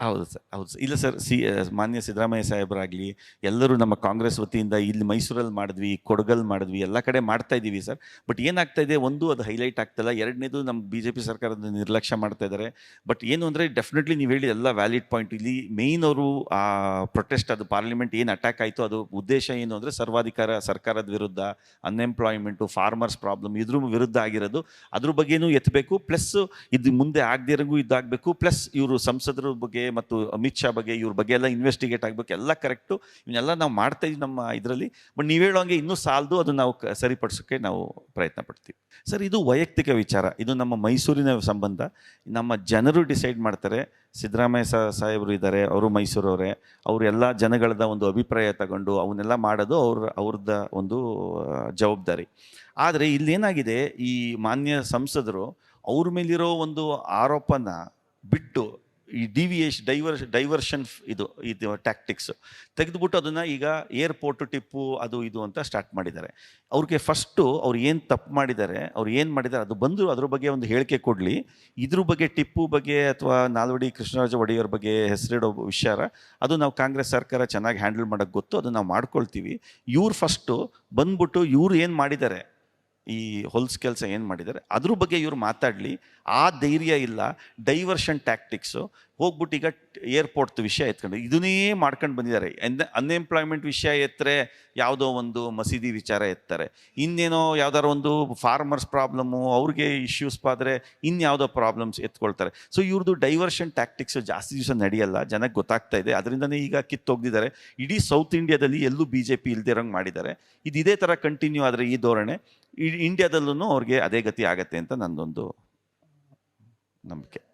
ಹೌದು ಸರ್ ಹೌದು ಸರ್. ಇಲ್ಲ ಸರ್, ಸಿ ಮಾನ್ಯ ಸಿದ್ದರಾಮಯ್ಯ ಸಾಹೇಬರಾಗಲಿ, ಎಲ್ಲರೂ ನಮ್ಮ ಕಾಂಗ್ರೆಸ್ ವತಿಯಿಂದ ಇಲ್ಲಿ ಮೈಸೂರಲ್ಲಿ ಮಾಡಿದ್ವಿ, ಕೊಡಗಲ್ ಮಾಡಿದ್ವಿ, ಎಲ್ಲ ಕಡೆ ಮಾಡ್ತಾ ಇದ್ದೀವಿ ಸರ್. ಬಟ್ ಏನಾಗ್ತಾ ಇದೆ, ಒಂದು ಅದು ಹೈಲೈಟ್ ಆಗ್ತಲ್ಲ ಎರಡನೇದು ನಮ್ಮ ಬಿ ಜೆ ಪಿ ಸರ್ಕಾರದ ನಿರ್ಲಕ್ಷ್ಯ ಮಾಡ್ತಾ ಇದ್ದಾರೆ. ಬಟ್ ಏನು ಅಂದರೆ, ಡೆಫಿನೆಟ್ಲಿ ನೀವು ಹೇಳಿ ಎಲ್ಲ ವ್ಯಾಲಿಡ್ ಪಾಯಿಂಟ್, ಇಲ್ಲಿ ಮೇಯ್ನ್ ಅವರು, ಆ, ಪ್ರೊಟೆಸ್ಟ್, ಅದು ಪಾರ್ಲಿಮೆಂಟ್ ಏನು ಅಟ್ಯಾಕ್ ಆಯಿತು, ಅದು ಉದ್ದೇಶ ಏನು ಅಂದರೆ, ಸರ್ವಾಧಿಕಾರ, ಸರ್ಕಾರದ ವಿರುದ್ಧ ಅನ್ಎಂಪ್ಲಾಯ್ಮೆಂಟು ಫಾರ್ಮರ್ಸ್ ಪ್ರಾಬ್ಲಮ್ ಇದ್ರ ವಿರುದ್ಧ ಆಗಿರೋದು. ಅದ್ರ ಬಗ್ಗೆನೂ ಎತ್ತಬೇಕು ಪ್ಲಸ್ ಇದು ಮುಂದೆ ಆಗದಿರಂಗೂ ಇದಾಗಬೇಕು, ಪ್ಲಸ್ ಇವರು ಸಂಸದರ ಬಗ್ಗೆ ಮತ್ತು ಅಮಿತ್ ಶಾ ಬಗ್ಗೆ, ಇವ್ರ ಬಗ್ಗೆ ಎಲ್ಲ ಇನ್ವೆಸ್ಟಿಗೇಟ್ ಆಗಬೇಕು, ಎಲ್ಲ ಕರೆಕ್ಟು ಇವನ್ನೆಲ್ಲ ನಾವು ಮಾಡ್ತಾ ಇದ್ವಿ ನಮ್ಮ ಇದರಲ್ಲಿ. ಬಟ್ ನೀವು ಹೇಳೋ ಹಂಗೆ ಇನ್ನೂ ಸಾಲದು ಅದು ನಾವು ಸರಿಪಡಿಸೋಕ್ಕೆ ನಾವು ಪ್ರಯತ್ನ ಪಡ್ತೀವಿ. ಸರ್ ಇದು ವೈಯಕ್ತಿಕ ವಿಚಾರ. ಇದು ನಮ್ಮ ಮೈಸೂರಿನ ಸಂಬಂಧ. ನಮ್ಮ ಜನರು ಡಿಸೈಡ್ ಮಾಡ್ತಾರೆ. ಸಿದ್ದರಾಮಯ್ಯ ಸಾಹೇಬರು ಇದ್ದಾರೆ, ಅವರು ಮೈಸೂರವರೇ. ಅವರು ಎಲ್ಲ ಜನಗಳದ ಒಂದು ಅಭಿಪ್ರಾಯ ತಗೊಂಡು ಅವನ್ನೆಲ್ಲ ಮಾಡೋದು ಅವ್ರ ಅವ್ರದ್ದ ಒಂದು ಜವಾಬ್ದಾರಿ. ಆದರೆ ಇಲ್ಲೇನಾಗಿದೆ, ಈ ಮಾನ್ಯ ಸಂಸದರು ಅವ್ರ ಮೇಲಿರೋ ಒಂದು ಆರೋಪನ ಬಿಟ್ಟು ಈ ಡಿವಿಯೇಷ್ ಡೈವರ್ ಡೈವರ್ಷನ್ ಇದು ಇದು ಟ್ಯಾಕ್ಟಿಕ್ಸ್ ತೆಗೆದುಬಿಟ್ಟು ಅದನ್ನು ಈಗ ಏರ್ಪೋರ್ಟ್ ಟಿಪ್ಪು, ಅದು ಇದು ಅಂತ ಸ್ಟಾರ್ಟ್ ಮಾಡಿದ್ದಾರೆ. ಅವ್ರಿಗೆ ಫಸ್ಟು ಅವ್ರು ಏನು ತಪ್ಪು ಮಾಡಿದ್ದಾರೆ, ಅವ್ರು ಏನು ಮಾಡಿದ್ದಾರೆ, ಅದು ಬಂದು ಅದ್ರ ಬಗ್ಗೆ ಒಂದು ಹೇಳಿಕೆ ಕೊಡಲಿ. ಇದ್ರ ಬಗ್ಗೆ ಟಿಪ್ಪು ಬಗ್ಗೆ ಅಥವಾ ನಾಲ್ವಡಿ ಕೃಷ್ಣರಾಜ ಒಡೆಯವ್ರ ಬಗ್ಗೆ ಹೆಸರಿಡೋ ವಿಚಾರ, ಅದು ನಾವು ಕಾಂಗ್ರೆಸ್ ಸರ್ಕಾರ ಚೆನ್ನಾಗಿ ಹ್ಯಾಂಡಲ್ ಮಾಡೋಕ್ಕೆ ಗೊತ್ತು, ಅದನ್ನು ನಾವು ಮಾಡ್ಕೊಳ್ತೀವಿ. ಇವ್ರು ಫಸ್ಟು ಬಂದ್ಬಿಟ್ಟು ಇವ್ರು ಏನು ಮಾಡಿದ್ದಾರೆ ಈ ಹೊಲ್ಸ್ ಕೆಲಸ ಏನು ಮಾಡಿದ್ದಾರೆ? ಅದ್ರ ಬಗ್ಗೆ ಇವರು ಮಾತಾಡಲಿ. ಆ ಧೈರ್ಯ ಇಲ್ಲ. ಡೈವರ್ಷನ್ ಟ್ಯಾಕ್ಟಿಕ್ಸು ಹೋಗ್ಬಿಟ್ಟು ಈಗ ಏರ್ಪೋರ್ಟ್ ವಿಷಯ ಎತ್ಕೊಂಡು, ಇದನ್ನೇ ಮಾಡ್ಕೊಂಡು ಬಂದಿದ್ದಾರೆ. ಅನ್ಎಂಪ್ಲಾಯ್ಮೆಂಟ್ ವಿಷಯ ಎತ್ತರೆ ಯಾವುದೋ ಒಂದು ಮಸೀದಿ ವಿಚಾರ ಎತ್ತಾರೆ. ಇನ್ನೇನೋ ಯಾವ್ದಾರೋ ಒಂದು ಫಾರ್ಮರ್ಸ್ ಪ್ರಾಬ್ಲಮ್ಮು ಅವ್ರಿಗೆ ಇಶ್ಯೂಸ್ ಆದರೆ ಇನ್ಯಾವುದೋ ಪ್ರಾಬ್ಲಮ್ಸ್ ಎತ್ಕೊಳ್ತಾರೆ. ಸೊ ಇವ್ರದ್ದು ಡೈವರ್ಷನ್ ಟ್ಯಾಕ್ಟಿಕ್ಸ್ ಜಾಸ್ತಿ ದಿವಸ ನಡೆಯಲ್ಲ. ಜನಕ್ಕೆ ಗೊತ್ತಾಗ್ತಾ ಇದೆ. ಅದರಿಂದನೇ ಈಗ ಕಿತ್ತೋಗಿದ್ದಾರೆ ಇಡೀ ಸೌತ್ ಇಂಡಿಯಾದಲ್ಲಿ ಎಲ್ಲೂ ಬಿ ಜೆ ಪಿ ಇಲ್ದಿರಂಗೆ ಮಾಡಿದ್ದಾರೆ. ಇದು ಇದೇ ಥರ ಕಂಟಿನ್ಯೂ ಆದರೆ ಈ ಧೋರಣೆ. ಇಂಡಿಯಾದಲ್ಲೂ ಅವ್ರಿಗೆ ಅದೇ ಗತಿ ಆಗತ್ತೆ ಅಂತ ನಂದೊಂದು ನಂಬಿಕೆ.